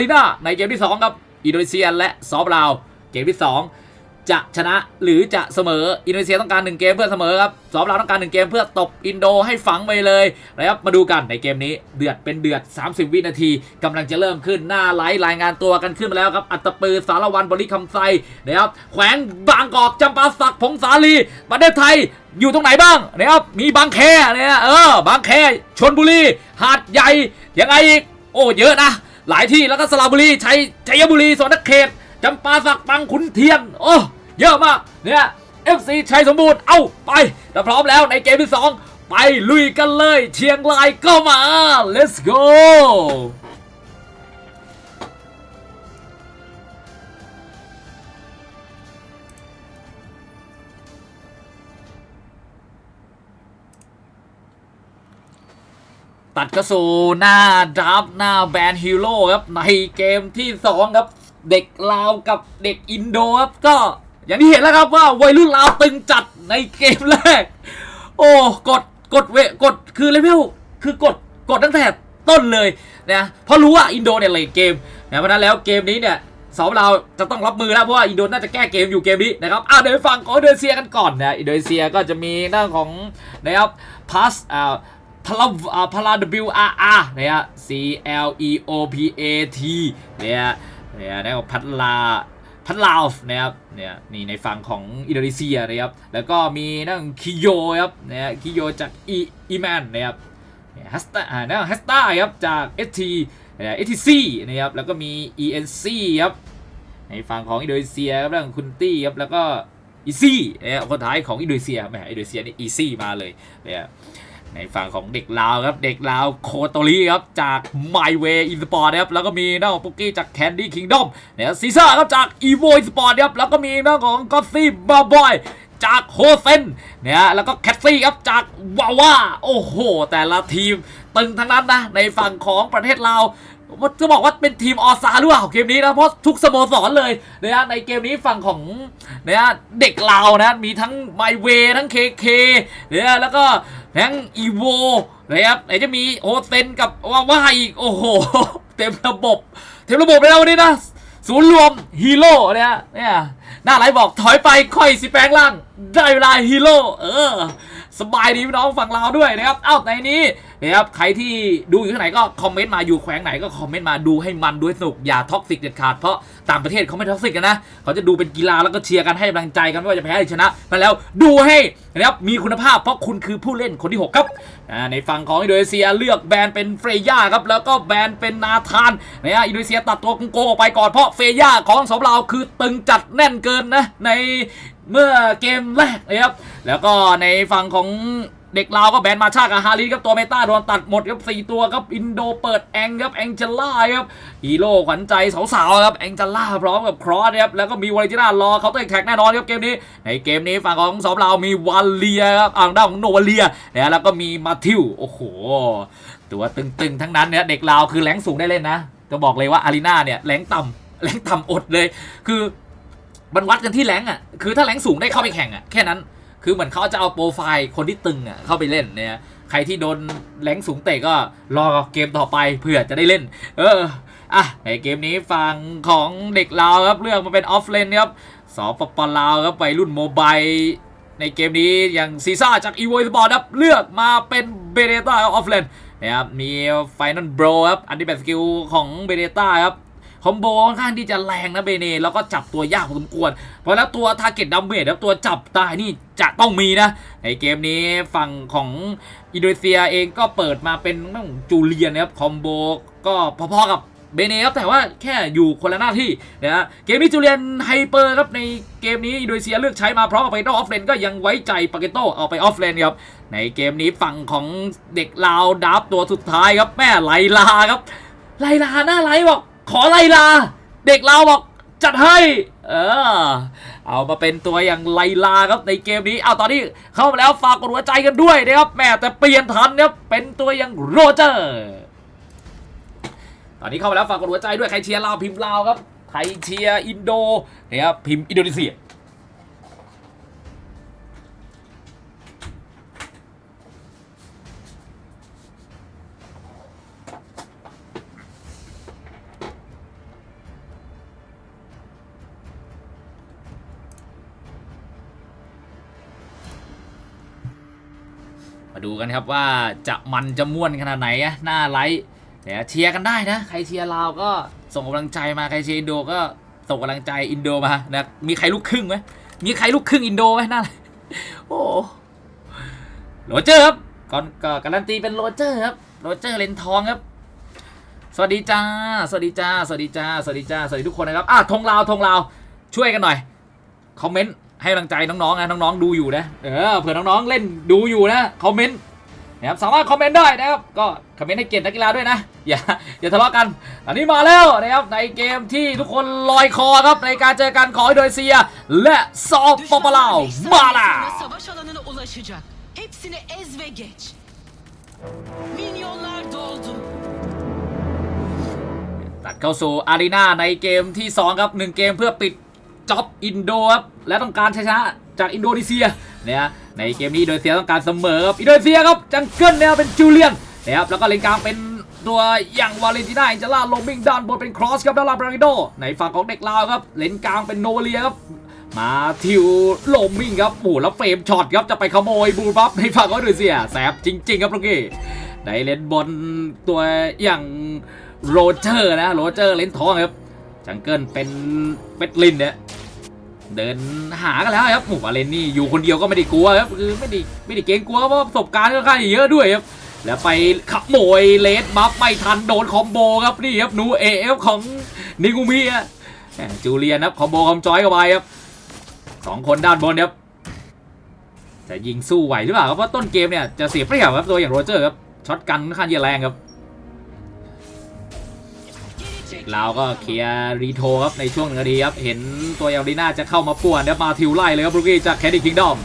รีนาในเกมที่ 2 ครับ อินโดนีเซียและซอฟลาว เกมที่ 2 จะชนะหรือจะเสมอ อินโดนีเซียต้องการ 1 เกมเพื่อเสมอครับ ซอฟลาวต้องการ 1 เกมเพื่อตบอินโดให้ฝังไปเลยนะครับ มาดูกันในเกมนี้ เดือดเป็นเดือด 30 วินาทีกำลังจะเริ่มขึ้น หน้าไลฟ์รายงานตัวกันขึ้นมาแล้วครับ อัตตปือสารวันบริคำไซนะครับ แขวงบางกอกจำปาสักพงสาลี ประเทศไทยอยู่ตรงไหนบ้างนะครับ มีบางแคเนี่ยเออ บางแค ชนบุรี หาดใหญ่ ยังไงอีก โอ้ เยอะนะ หลายที่แล้วก็สระบุรีชัยชัยบุรีสวนเขตจำปาสักบางขุนเทียนโอ้เยอะมากเนี่ย FC ชัยสมบูรณ์เอ้าไปถ้าพร้อมแล้วในเกมที่ 2 ไปลุยกันเลย เชียงรายก็มา let's go ตัดเข้าสู่หน้าดราฟหน้าแบนฮีโร่ครับ ในเกมที่ 2 ครับ เด็กลาวกับเด็กอินโดครับ ก็อย่างที่เห็นแล้วครับว่าวัยรุ่นลาวตึงจัดในเกมแรก โอ้กดกดเวกดคือเลเวลคือกดกดตั้งแต่ต้นเลยนะเพราะรู้ว่าอินโดเนี่ยเลทเกมนะเพราะนั้นแล้วเกมนี้เนี่ยสองเราจะต้องรับมือแล้วเพราะว่าอินโดน่าจะแก้เกมอยู่เกมนี้นะครับอะเดี๋ยวไปฟังของอินโดนีเซียกันก่อนนะอินโดนีเซียก็จะมีหน้าของนะครับพัสอ่า พลาพลา W R R เนี่ย C L E O P A T เนี่ยเนี่ยนะครับพัทลาพัทลาวนะครับเนี่ยนี่ในฝั่งของอินโดนีเซียนะครับแล้วก็มีนั่งคิโยครับเนี่ยคิโยจากอีอีแมนนะครับฮัสตาอ่านั่งฮัสตาครับจาก ST เนี่ย STC นะครับแล้วก็มี ENC ครับในฝั่งของอินโดนีเซียครับเรื่องคุณตี้ครับแล้วก็อีซี่เนี่ยคนท้ายของอินโดนีเซียแหมอินโดนีเซียนี่อีซี่มาเลยเนี่ย ในฝั่งของเด็กลาวครับ เด็กลาวโคโตรีครับ จาก My Way In Sport นะครับ แล้วก็มีน้องปุกกี้จาก Candy Kingdom เนี่ยซีซ่าครับ จาก Evo In Sport ครับ แล้วก็มีน้องของก็ซี่บาบอยจากโฮเซนเนี่ยแล้วก็แคทซี่ครับจากวาว่าโอ้โห แต่ละทีมตึงทั้งนั้นนะ ในฝั่งของประเทศลาวว่าจะบอกว่าเป็นทีมออซาหรือเปล่าเกมนี้นะเพราะทุกสโมสรเลยนะฮะในเกมนี้ฝั่งของนะฮะเด็กลาวนะมีทั้งไมเวทั้งเคเคเนี่ยแล้วก็ แล้งอีโวนะครับไหนจะมีโอเซนกับว่าว่าอีกโอ้โห เต็มระบบ เต็มระบบเลยนะวันนี้นะศูนย์รวมฮีโร่เนี่ยเนี่ยหน้าไหลบอกถอยไปค่อยสิแปลงร่าง ได้เวลาฮีโร่เออ สบายดีพี่น้องฝั่งเราด้วยนะครับเอ้าในนี้นะครับใครที่ดูอยู่ที่ไหนก็คอมเมนต์มาอยู่แขวงไหนก็คอมเมนต์มาดูให้มันดูให้สนุกอย่าท็อกซิกเด็ดขาดเพราะต่างประเทศเขาไม่ท็อกซิกกันนะเขาจะดูเป็นกีฬาแล้วก็เชียร์กันให้กำลังใจกันไม่ว่าจะแพ้หรือชนะมาแล้วดูให้นะครับมีคุณภาพเพราะคุณคือผู้เล่นคนที่ 6 ครับในฝั่งของอินโดนีเซียเลือกแบนเป็นเฟรย่าครับแล้วก็แบนเป็นนาธานนะฮะอินโดนีเซียตัดตัวกงโกงออกไปก่อนเพราะเฟรย่าของสองเราคือตึงจัดแน่นเกินนะในเมื่อเกมแรกนะครับ แล้วก็ในฝั่งของเด็กลาวก็แบนมาชากับฮาริสครับตัวเมตาโดนตัดหมดครับสี่ตัวครับอินโดเปิดแองครับแองเจล่าครับฮีโร่ขวัญใจสาวๆครับแองเจล่าพร้อมกับครอสครับแล้วก็มีวอลิจิน่ารอเขาเตอร์แท็กแน่นอนครับเกมนี้ ในเกมนี้ฝั่งของสองเรามีวาเลียครับอ่างด้านของโนวาเลียนะแล้วก็มีมาทิวโอ้โห ตัวตึงๆทั้งนั้นเนี่ยเด็กลาวคือแรงสูงได้เล่นนะจะบอกเลยว่าอารีนาเนี่ยแรงต่ำแรงต่ำอดเลย คือมันวัดกันที่แรงอะคือถ้าแรงสูงได้เข้าไปแข่งอะแค่นั้น คือเหมือนเขาจะเอาโปรไฟล์คนที่ตึงอะเข้าไปเล่นเนี่ยใครที่โดนแรงสูงเตะก็รอเกมต่อไปเพื่อจะได้เล่น เอออะในเกมนี้ฝั่งของเด็กลาวครับเลือกมาเป็นออฟเลนครับสปปลาวครับไปรุ่นโมบายในเกมนี้อย่างซีซ่าจากอีโวสปอร์ตครับเลือกมาเป็นเบเ e ต้าออฟเลนนะครับมีไฟน a ลโบรครับอันนี้แบบสกิลของเบเ e ต้าครับ คอมโบค่อนข้างที่จะแรงนะเบเนแล้วก็จับตัวยากพอสมควร เพราะแล้วตัวทาร์เก็ตดัมเมจแล้วตัวจับตายนี่จะต้องมีนะ ในเกมนี้ฝั่งของอินโดนีเซียเองก็เปิดมาเป็นจูเลียนนะครับคอมโบก็พอๆกับเบเนครับแต่ว่าแค่อยู่คนละหน้าที่นะฮะเกมนี้จูเลียนไฮเปอร์ครับในเกมนี้อินโดนีเซียเลือกใช้มาพร้อมกับไปนออฟเลนก็ยังไว้ใจปาเกโตเอาไปออฟเลนครับในเกมนี้ฝั่งของเด็กลาวดับตัวสุดท้ายครับแม่ไลลาครับไลลาหน้าไลบอก ขอไลลา เด็กเราบอกจัดให้ เออ เอามาเป็นตัวอย่างไลลาครับในเกมนี้เอาตอนนี้เข้ามาแล้วฝากกดหัวใจกันด้วยนะครับแม่แต่เปลี่ยนทันครับเป็นตัวอย่างโรเจอร์ ตอนนี้เข้ามาแล้วฝากกดหัวใจด้วยใครเชียร์ลาวพิมพ์ลาวครับใครเชียร์อินโดนะครับพิมพ์อินโดนีเซีย ดูกันครับว่าจะมันจะม่วนขนาดไหนอะหน้าไลท์เดี๋ยวเชียร์กันได้นะ ใครเชียร์ลาวก็ส่งกำลังใจมาใครเชียร์อินโดก็ส่งกำลังใจอินโดมานะมีใครลูกครึ่งไหมมีใครลูกครึ่งอินโดไหมน่าโอ้โรเจอร์ครับก่อนก็การันตีเป็นโรเจอร์ครับโรเจอร์เลนทองครับ สวัสดีจ้า สวัสดีจ้า สวัสดีจ้า สวัสดีจ้า สวัสดีทุกคนนะครับอะธงลาวธงลาว ช่วยกันหน่อย คอมเมนต์ ให้กำลังใจน้องๆนะน้องๆดูอยู่นะเออเผื่อน้องๆเล่นดูอยู่นะคอมเมนต์นะครับสามารถคอมเมนต์ได้นะครับก็คอมเมนต์ให้เกียรตินักกีฬาด้วยนะอย่าอย่าทะเลาะกัน อันนี้มาแล้วนะครับในเกมที่ทุกคนลอยคอครับในการเจอกันของอินโดนีเซีย และซอปปลาวมาแล้ว savaş alanına ulaşacak. Hepsini ez ve geç. Minyonlar doldu. ตัดเข้าสู่อารีนาในเกมที่ 2 ครับ 1 เกมเพื่อปิด จ็อบอินโดครับและต้องการชนะจากอินโดนีเซียเนี่ยในเกมนี้อินโดนีเซียต้องการเสมอครับอินโดนีเซียครับจังเกิลเนี่ยเป็นจูเลียนนะครับแล้วก็เลนกลางเป็นตัวอย่างวาเลนติน่าอินเจล่าลงวิ่งด้านบนเป็นครอสครับด้านล่างบราริโดในฝั่งของเด็กลาวครับเลนกลางเป็นโนเลียครับมาทิวโลมมิงครับโอ้แล้วเฟรมช็อตครับจะไปขโมยบูลบัฟในฝั่งของอินโดนีเซียแสบจริง ๆ ครับลูกกี้ในเลนบนตัวอย่างโรเจอร์นะโรเจอร์เลนทองครับจังเกิลเป็นเฟตลินเนี่ย เดินหากันแล้วครับหมู่วาเลนนี่อยู่คนเดียวก็ไม่ได้กลัวครับคือไม่ได้ไม่ได้เกรงกลัวเพราะประสบการณ์ค่อนข้างเยอะด้วยครับแล้วไปขโมยเลสบัฟไม่ทันโดนคอมโบครับนี่ครับนูเอฟของนิกุมิอะจูเลียนครับคอมโบคอมจอยเข้าไปครับสองคนด้านบนครับจะยิงสู้ไหวหรือเปล่าครับเพราะต้นเกมเนี่ยจะเสียเปรียบครับตัวอย่างโรเจอร์ครับช็อตกันค่อนข้างจะแรงครับ เราก็เคลียร์รีโทครับในช่วงหนึ่งนาทีครับ เห็นตัวยาลีน่าจะเข้ามาป่วนแล้วมาทิวไล่เลยครับบรูกี้จากแคดดี้คิงดอม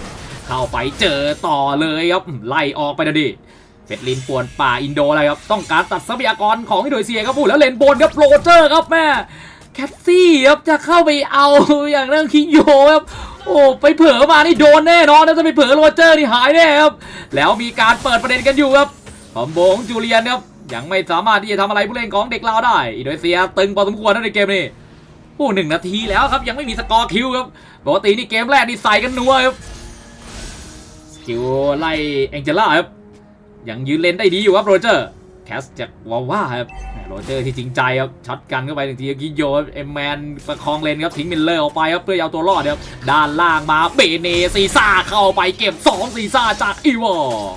เข้าไปเจอต่อเลยครับไล่ออกไปนะดิเฟดลินป่วนป่าอินโดอะไรครับต้องการตัดทรัพยากรของอินโดนีเซียครับพูดแล้วเลนบนครับโรเจอร์ครับแม่แคทซี่ครับจะเข้าไปเอาอย่างเรื่องคิงโยครับโอ้ไปเผลอมานี่โดนแน่นอนแล้วจะไปเผลอโรเจอร์นี่หายแน่ครับแล้วมีการเปิดประเด็นกันอยู่ครับคอมโบของจูเลียนครับ ยังไม่สามารถที่จะทำอะไรผู้เล่นของเด็กลาวได้ อินโดนีเซียตึงพอสมควรนะในเกมนี้โอ้หนึ่งนาทีแล้วครับยังไม่มีสกอร์คิวครับปกตินี่เกมแรกนี่ใส่กันนัวครับสกิลไล่แองเจล่าครับยังยืนเลนได้ดีอยู่ครับโรเจอร์แคสจากวาว่าครับโรเจอร์ที่จริงใจครับช็อตกันเข้าไปหนึ่งทีกิโยเอ็มแมนประคองเลนครับทิ้งมิลเลอร์ออกไปครับเพื่อเอาตัวรอดครับด้านล่างมาเบเนซีซ่าเข้าไปเก็บสองซีซ่าจากอีวอร์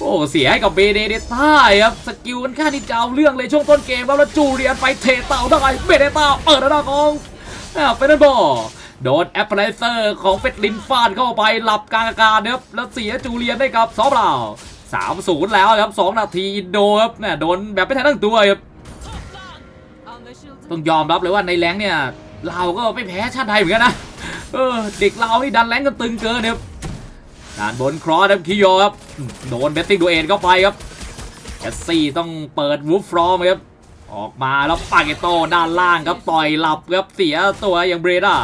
โอ้เสียให้กับเบเดเดต้าครับสกิลกันค่าที่จะเอาเรื่องเลยช่วงต้นเกมครับแล้วจูเรียนไปเทเต่าได้เบเดต้าเปิดหน้าของอ่าเฟนบอลโดนแอปเปิลเซอร์ของเฟดลินฟาดเข้าไปหลับกลางอากาศนะครับแล้วเสียจูเลียนได้กับซอฟลาสามศูนย์แล้วครับสองนาทีอินโดครับเนี่ยโดนแบบไม่ทันตั้งตัวครับต้องยอมรับเลยว่าในแรงเนี่ยเราก็ไม่แพ้ชาติไทยเหมือนกันนะเออเด็กเรานี่ดันแรงกันตึงเกินครับ ด้านบนครอสครับคิโยครับโดนเบสติ้งดูเอ็นเข้าไปครับแคสซี่ต้องเปิดวูฟฟรอมครับออกมาแล้วปาเกโตด้านล่างครับต่อยหลับครับเสียตัวอย่างเบรด้า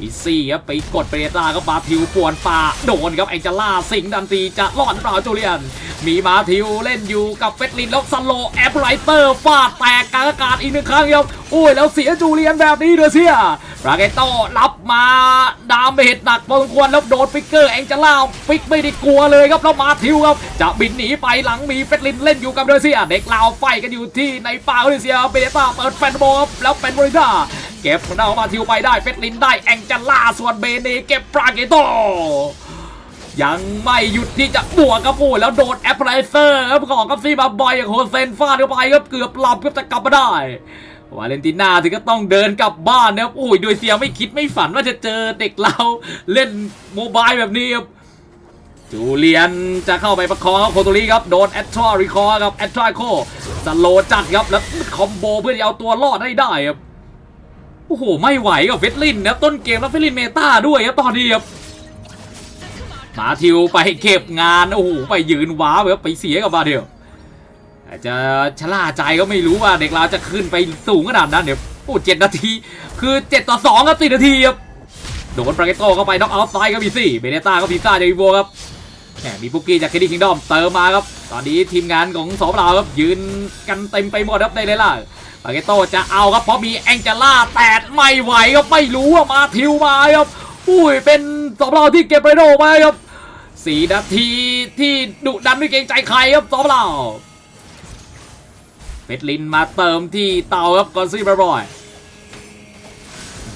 อีซี่ครับไปกดเบรด้าก็มาทิวป่วนป่าโดนครับแองเจล่าสิงดันตีจะรอดหรือเปล่าจูเลียน มีมาทิวเล่นอยู่กับเฟตลินแล้วสโลแอปไรเตอร์ฟาดแตกกลางอากาศอีกหนึ่งครั้งครับโอ้ยแล้วเสียจูเลียนแบบนี้เดอเซีย ปาเกโต้รับมาดามเมจหนักพอสมควรแล้วโดนฟิกเกอร์แองเจล่าฟิกไม่ได้กลัวเลยครับแล้วมาทิวครับจะบินหนีไปหลังมีเฟตลินเล่นอยู่กับเดอเซียเด็กลาวไฟกันอยู่ที่ในป่าเดอเซียเบเดต้าเปิดแฟนบอลแล้วเป็นบริด้าเก็บมันเอามาทิวไปได้เฟตลินได้แองเจล่าส่วนเบเนเก็บปราเกโต้ยังไม่หยุดที่จะบวกครับโอ้ยแล้วโดนแอปเปิลเซอร์ครับของกับซี่มาบอยอย่างโฮเซนฟาดเข้าไปครับเกือบหลับเกือบจะกลับมาได้ วาเลนติน่าถึงก็ต้องเดินกลับบ้านนะครับโอ้ยโดยเซียไม่คิดไม่ฝันว่าจะเจอเด็กเราเล่นโมบายแบบนี้ครับจูเลียนจะเข้าไปประคองครับโคตรีครับโดนแอตทรอรีคอร์ครับแอตทรโคสโลจัดครับแล้วคอมโบเพื่อจะเอาตัวรอดให้ได้ครับโอ้โหไม่ไหวกับเฟสลินนะต้นเกมแล้วเฟสลินเมตาด้วยครับตอนนี้ครับมาทิวไปเก็บงานโอ้โหไปยืนว้าวครับไปเสียกับบาเดียว อาจจะชะล่าใจก็ไม่รู้ว่าเด็กเราจะขึ้นไปสูงขนาดนั้นเดี๋ยวโอ้เจ็ดนาที คือเจ็ดต่อสองครับสี่นาทีครับโดนปราเกโตเข้าไปน็อกเอาท์ไซด์ครับพีซี่เบเนต้าก็พีซ่าเดวิโวครับแหมมีปุกกี้จากเคดีคิงดอมเติมมาครับ ตอนนี้ทีมงานของสองเราครับยืนกันเต็มไปหมดครับในเลยล่ะปราเกโตจะเอาครับเพราะมีแองเจล่าแตดไม่ไหวครับไม่รู้ว่ามาทิวมาครับอุ้ยเป็นสองเราที่เก็บไปโดมาครับสี่นาทีที่ดุดันไม่เกรงใจใครครับสองเรา เฟดลินมาเติมที่เตาครับกอนซี่บรอย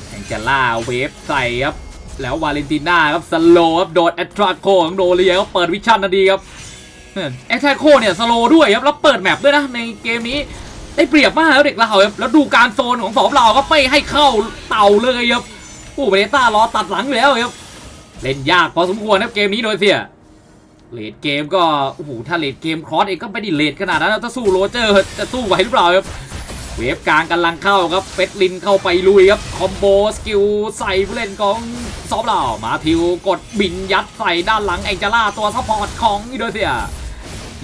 แองเจล่าเวฟใส่ครับ แล้ววาเลนติน่าครับสโลครับโดนแอตราโคของโดเรียครับเปิดวิชั่นนาดีครับแอตราโคเนี่ยสโลด้วยครับแล้วเปิดแมปด้วยนะในเกมนี้ได้เปรียบมากครับเด็กเราครับแล้วดูการโซนของสองเราก็ไม่ให้เข้าเต่าเลยครับโอ้เบเนต้ารอตัดหลังแล้วครับเล่นยากพอสมควรครับเกมนี้โดยเสีย เลดเกมก็โอ้โหถ้าเลดเกมครอสเองก็ไม่ได้เลดขนาดนั้นนะถ้าสู้โรเจอร์จะสู้ไหวหรือเปล่าครับเวฟกลางกำลังเข้าครับเฟสลินเข้าไปลุยครับคอมโบสกิลใส่ผู้เล่นของซอฟต์เรามาทิวกดบินยัดใส่ด้านหลังแองเจล่าตัวซัพพอร์ตของอินโดนีเซีย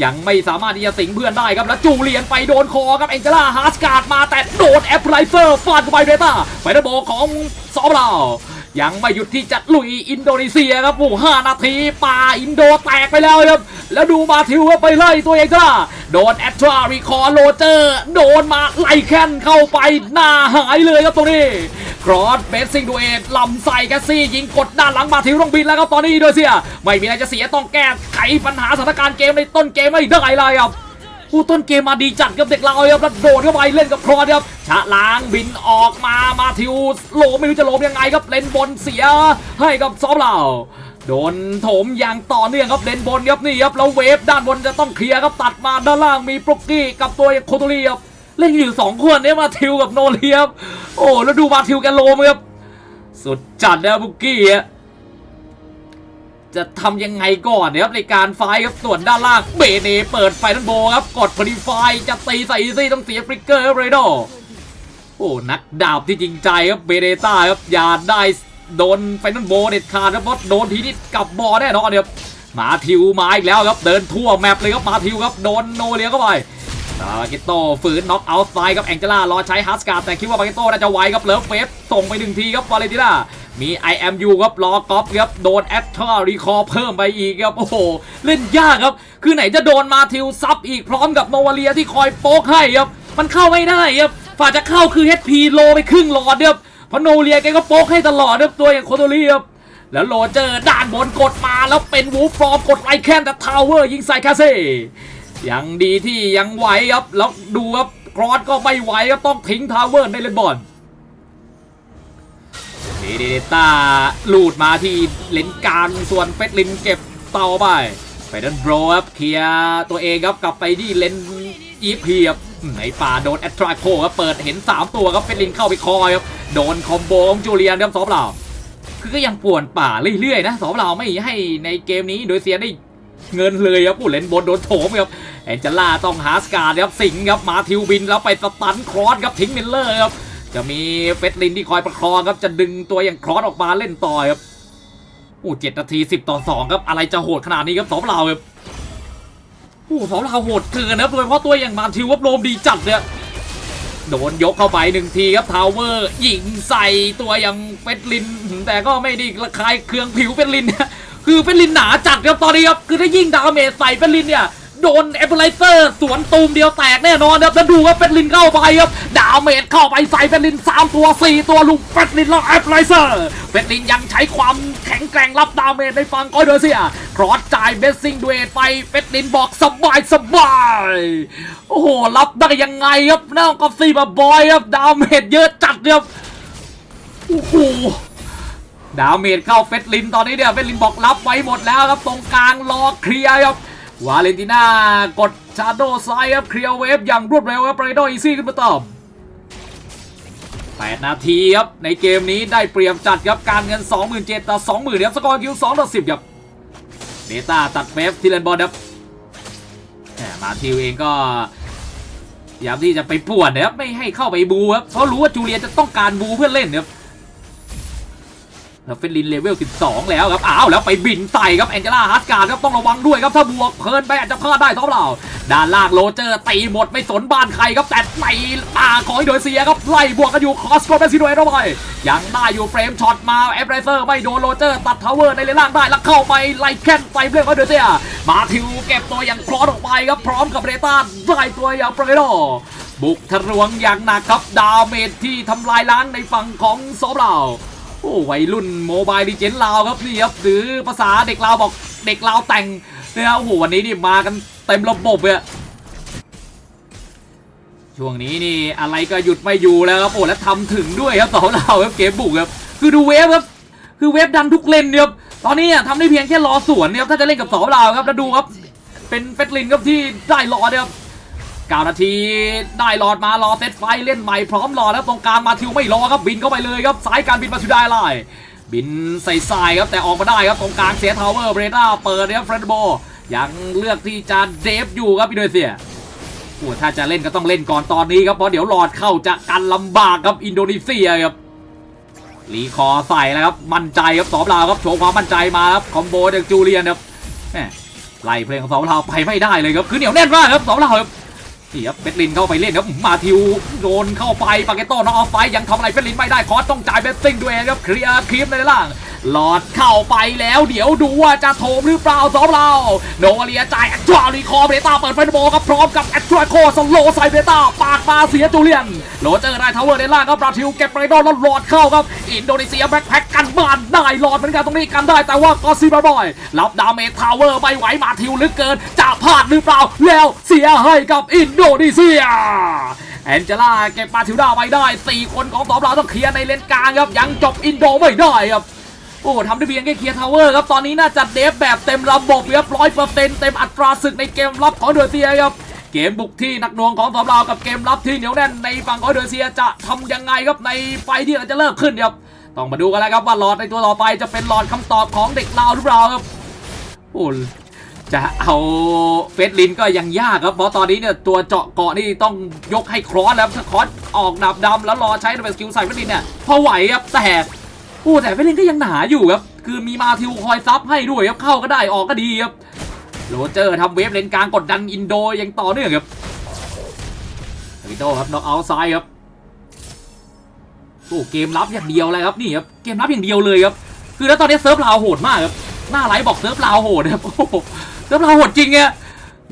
ยังไม่สามารถที่จะสิงเพื่อนได้ครับ แล้วจูเลียนไปโดนคอครับแองเจล่าฮาร์สการ์ดมาแต่โดนแอปไลเซอร์ฟาดเข้าไปเบต้าไปดับโบของซอฟต์เรา ยังไม่หยุดที่จะลุยอินโดนีเซียครับโอ้ห้านาทีป่าอินโดแตกไปแล้วครับ แล้วดูมาทิวครับไปไล่ตัวเองจ้าโดนแอตรารีคอร์โรเจอร์ โดนมาไล่แค้นเข้าไปหน้าหายเลยครับตรงนี้ครอสเบสซิงดูเอทลำใส่แกสซี่ยิงกดด้านหลังมาทิวต้องบินแล้วครับตอนนี้อินโดนีเซีย ไม่มีอะไรจะเสียต้องแก้ไขปัญหาสถานการณ์เกมในต้นเกมไม่ได้เลยครับ ผู้ต้นเกมมาดีจัดครับเด็กเราครับแล้วโดดเข้าไปเล่นกับครอสครับชะล้างบินออกมามาทิวโลไม่รู้จะโลมยังไงครับเล่นบนเสียให้กับซอฟเราโดนโถมอย่างต่อเนื่องครับเลนบนครับนี่ครับแล้วเวฟด้านบนจะต้องเคลียร์ครับตัดมาด้านล่างมีปลุกกี้กับตัวโคตรีครับเล่นอยู่สองคนเนี่ยมาทิวกับโนเลียบโอ้แล้วดูมาทิวแกโลมครับสุดจัดนะบุกกี้อะ จะทำยังไงก่อนเนี่ยครับในการไฟครับส่วนด้านล่างเบเนเปิดไฟนันโบครับกดพอดีไฟจะตีใส่อีซี่ต้องเสียฟริกเกอร์ครับเรโดโอ้นักดาบที่จริงใจครับเบเดต้าครับอย่าได้โดนไฟนอลโบเด็ดขาดครับเพราะโดนทีนี้กลับบอแน่นอนครับมาทิวมาอีกแล้วครับเดินทั่วแมปเลยครับมาทิวครับโดนโนเลียเข้าไปซาบาเกตโต้ฝืนน็อกเอาท์ไซด์ครับแองเจล่ารอใช้ฮัสการ์ดแต่คิดว่าบาเกตโต้น่าจะไวครับเลิฟเฟสส่งไปหนึ่งทีครับวาเลนติน่า มี IMU ครับรอกอฟครับโดนแอตทารีคอเพิ่มไปอีกครับโอ้โหเล่นยากครับ คือไหนจะโดนมาทิวซับอีกพร้อมกับโนวาเลียที่คอยโป๊กให้ครับมันเข้าไม่ได้ครับฝ่าจะเข้าคือ HP โลไปครึ่งหลอดเดียครับเพราะโนเลียแกก็โป๊กให้ตลอดเนี่ยตัวอย่างโคโตรีครับแล้วโรเจอร์ด้านบนกดมาแล้วเป็นวูฟฟอร์มกดไลแคนแต่ทาวเวอร์ยิงใส่คาเซ่ยังดีที่ยังไหวครับแล้วดูครับครอสก็ไม่ไหวครับต้องทิ้งทาวเวอร์ในเลนบอล เดเดต้าลูดมาที่เลนกลางส่วนเฟสลินเก็บเตาไปไปดันโบรครับเคลียร์ตัวเองครับกลับไปที่เลนอีเพีครับในป่าโดนแอตราโคครับเปิดเห็น 3 ตัวครับเฟสลินเข้าไปคอยครับโดนคอมโบของจูเลียนครับสองเปล่าคือก็ยังป่วนป่าเรื่อยๆนะสองเราไม่ให้ในเกมนี้โดยเสียได้เงินเลยครับผู้เล่นบนโดนโถมครับแอนเจล่าต้องหาสการ์ดครับสิงครับมาทิวบินแล้วไปสตันครอสครับทิ้งมิลเลอร์ครับ จะมีเฟสลินที่คอยประคองครับ จะดึงตัวอย่างครอสออกมาเล่นต่อครับโอ้เจ็ดนาทีสิบต่อสองครับ อะไรจะโหดขนาดนี้ครับสองเราครับโอ้สองเราโหดเกินนะครับโดยเฉพาะตัวอย่างมาทิวครับโลมดีจัดเนี่ยโดนยกเข้าไปหนึ่งทีครับทาวเวอร์ยิงใส่ตัวอย่างเฟสลิน แต่ก็ไม่ได้ระคายเคืองผิวเฟสลินเนี่ยคือเฟสลินหนาจัดครับตอนนี้ครับคือถ้ายิ่งดาเมจใส่เฟสลินเนี่ย โดนแอปเปิลไลเซอร์สวนตูมเดียวแตกแน่นอนครับแล้วดูครับเฟสลินเข้าไปครับดาเมจเข้าไปใส่เฟสลิน 3 ตัว 4 ตัวลุมเฟสลินแล้วแอปเปิลไลเซอร์เฟสลินยังใช้ความแข็งแกร่งรับดาเมจในฝั่งกอยเดอร์เซียครอสจ่ายเบสซิงดูเอทไปเฟสลินบอกสบายสบายโอ้โหรับได้ยังไงครับหน้ากับซีมาบอยครับดาเมจเยอะจัดครับโอ้โหดาเมจเข้าเฟสลินตอนนี้เนี่ยเฟสลินบอกรับไว้หมดแล้วครับตรงกลางรอเคลียร์ครับ วาเลนติน่ากดชาโดไซครับเคลียร์เวฟอย่างรวดเร็วครับเรโดอีซี่ขึ้นมาต่อ8นาทีครับในเกมนี้ได้เปรียบจัดครับการเงิน 27,000ต่อ20,000ครับสกอร์คิว2ต่อ10ครับเนต้าตัดเฟฟที่เลนบอลครับมมาทิวเองก็พยายามที่จะไปป่วนนะครับไม่ให้เข้าไปบูครับเพราะรู้ว่าจูเลียจะต้องการบูเพื่อเล่นครับ แล้วเฟนลินเลเวล 12 แล้วครับ อ้าว แล้วไปบินใส่ครับ แองเจล่าฮัสการ์ดครับ ต้องระวังด้วยครับ ถ้าบวกเพลินไปอาจจะพลาดได้ท้องเราด้านล่างโรเจอร์ตีหมดไม่สนบ้านใครครับ แต่ในป่าของอินโดนีเซียครับ ไล่บวกกันอยู่ คอสโกเบซิโดเอเข้าไปยังได้อยู่เฟรมช็อตมาเอฟไรเซอร์ไม่โดนโรเจอร์ตัดทาวเวอร์ในเลนล่างได้แล้วเข้าไปไล่แค้นใส่เพื่อนของอินโดนีเซีย มาทิวเก็บตัวอย่างคลอสออกไปครับ พร้อมกับเรต้าได้ตัวอย่างเปรโดบุกทะลวงอย่างหนักครับ ดาเมจที่ทำลายล้างในฝั่งของซอฟเรา อ้วัยรุ่นโมบายดิเจนลาวครับนี่ครับหรือภาษาเด็กลาวบอกเด็กลาวแต่งเนี่ยโอ้โหวันนี้นี่มากันเต็มระบบเลยอะช่วงนี้นี่อะไรก็หยุดไม่อยู่แล้วครับโอ้แล้วทำถึงด้วยครับสองเราครับเกมบุกครับคือดูเวฟครับคือเวฟดันทุกเลนเนี่ยครับตอนนี้อะทำได้เพียงแค่รอสวนเนี่ยครับถ้าจะเล่นกับสองเราครับแล้วดูครับเป็นเฟสลินครับที่ได้รอเนี่ยครับ เก้านาที ได้หลอดมารอเซตไฟเล่นใหม่พร้อมรอแล้วตรงกลางมาทิวไม่รอครับบินเข้าไปเลยครับสายการบินมาสุดได้ไล่บินใส่สายครับแต่ออกมาได้ครับตรงกลางเสียทาวเวอร์เบรด้าเปิดนะครับเฟรนโบยังเลือกที่จะเดฟอยู่ครับอินโดนีเซียโอ้ถ้าจะเล่นก็ต้องเล่นก่อนตอนนี้ครับเพราะเดี๋ยวหลอดเข้าจะกันลำบากครับอินโดนีเซียครับรีคอใส่แล้วครับมั่นใจครับสองลาวครับโชว์ความมั่นใจมาครับคอมโบจากจูเลียนครับไล่เพลงของสองลาวไปไม่ได้เลยครับคือเหนียวแน่นมากครับสองลาวครับ นี่ครับเฟสลินเข้าไปเล่นครับมาทิวโดนเข้าไปปาเกตโต้นองออฟไฟยังทำอะไรเบสลินไม่ได้คอสต้องจ่ายเบสซิ่งด้วยครับเคลียร์คลิปในล่าง หลอดเข้าไปแล้วเดี๋ยวดูว่าจะโถมหรือเปล่าสองเราโนเลียจ่ายแอตทรารีคอเบต้าเปิดไฟโบครับพร้อมกับแอตทราโคสโลไซเบต้าปากมาเสียจูเลียนโรเจอร์ได้ทาวเวอร์ในล่างครับบราทิวเก็บไรโดนแล้วหลอดเข้าครับอินโดนีเซียแบ็คแพ็กกันบ้านได้หลอดเหมือนกันตรงนี้กันได้แต่ว่าก็ซีบาบอยรับดาเมจทาวเวอร์ไม่ไหวมาทิวลึกเกินจะพลาดหรือเปล่าแล้วเสียให้กับอินโดนีเซียแองเจล่าเก็บมาทิวดาไปได้ 4 คนของสองเราต้องเคลียร์ในเลนกลางครับยังจบอินโดไม่ได้ครับ โอ้ทำได้เพียงแค่เคลียร์ทาวเวอร์ครับ ตอนนี้น่าจะเดฟแบบเต็มระบบครับร้อยเปอร์เซ็นต์เต็มอัตราศึกในเกมรับของอินโดเซียครับ เกมบุกที่นักหน่วงของสองเรากับเกมรับที่เหนียวแน่นในฝั่งของอินโดเซียจะทำยังไงครับในไฟที่เราจะเริ่มขึ้นครับ ต้องมาดูกันแล้วครับว่าหลอดในตัวต่อไปจะเป็นหลอดคำตอบของเด็กลาวหรือเปล่าครับโอ้จะเอาเฟสลินก็ยังยากครับ เพราะตอนนี้เนี่ยตัวเจาะเกาะนี่ต้องยกให้ครอสแล้วถ้าครอสออกดับดำแล้วรอใช้เป็นสกิลใส่เฟสลินเนี่ยพอไหวครับแต่ อ้แต่เฟลินก็ยังหนาอยู่ครับ คือมีมาทิวคอยซับให้ด้วยครับ เข้าก็ได้ออกก็ดีครับ โรเจอร์ทำเวฟเลนกลางกดดันอินโดยังต่อเนื่องครับวิโตครับน็อกเอาท์ซ้ายครับ โอ้เกมรับอย่างเดียวเลยครับนี่ครับเกมรับอย่างเดียวเลยครับ คือแล้วตอนนี้เซิร์ฟลาวโหดมากครับ หน้าไลฟ์บอกเซิร์ฟลาวโหดครับโอ้โหแล้วเราโหดจริงไง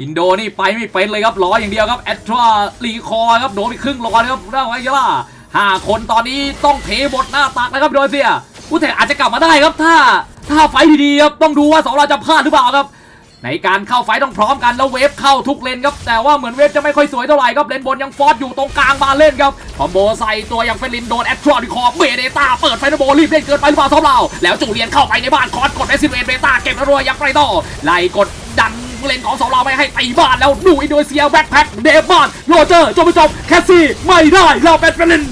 อินโดนี่ไปไม่เป็นเลยครับล้ออย่างเดียวครับแอตทรารีคอร์ครับโดนไปครึ่งล้อนะครับเรื่องอะไรล่ะ ห้าคนตอนนี้ต้องเทหมดหน้าตักนะครับโดยเซียผู้แต่อาจจะกลับมาได้ครับถ้าถ้าไฟดีๆครับต้องดูว่าสองเราจะพลาดหรือเปล่าครับ ในการเข้าไฟต้องพร้อมกันแล้วเวฟเข้าทุกเลนครับแต่ว่าเหมือนเวฟจะไม่ค่อยสวยเท่าไหร่ครับเลนบนยังฟอสอยู่ตรงกลางมาเล่นครับคอมโบใส่ตัวอย่างเฟรลินโดนแอตทรอนิคอเบเดต้าเปิดไฟนโบรีบเล่นเกินไปหรือเปล่าท็อปเราแล้วจูเลียนเข้าไปในบ้านคอสกดเอซิเวนเบต้าเก็บรัวยังไรต่อไล่กดดันเลนของสองเราไม่ให้ตีบ้านแล้วดูอินโดนีเซียแบ็คแพ็คเดฟบ้านโรเจอร์จบไปจบแคสซี่ไม่ได้เราเป็นเฟรลิน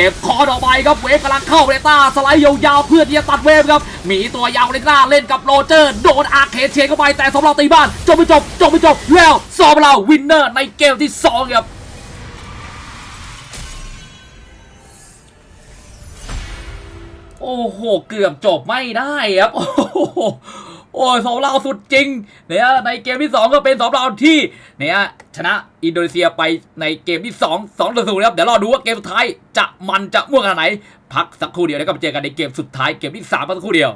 เก็บคอดอกไปครับเวฟกำลังเข้าเรต้าสไลด์ยาวๆเพื่อที่จะตัดเวฟครับมีตัวยาวเรต้าเล่นกับโรเจอร์โดนอาร์เคเชนเข้าไปแต่สำหรับตีบ้านจบไปจบจบไปจบแล้วสอบเราวินเนอร์ในเกมที่2ครับโอ้โห เกือบจบไม่ได้ครับ โอ้โห โอ้ยสองเราสุดจริงเนี่ยในเกมที่ 2 ก็เป็นสองเราที่เนี่ยชนะอินโดนีเซียไปในเกมที่ 2 2ต่อ0นะครับ เดี๋ยวรอดูว่าเกมสุดท้ายจะมันจะม่วงขนาดไหน พักสักครู่เดียวแล้วก็ไปเจอกันในเกมสุดท้ายเกมที่3สักครู่เดียว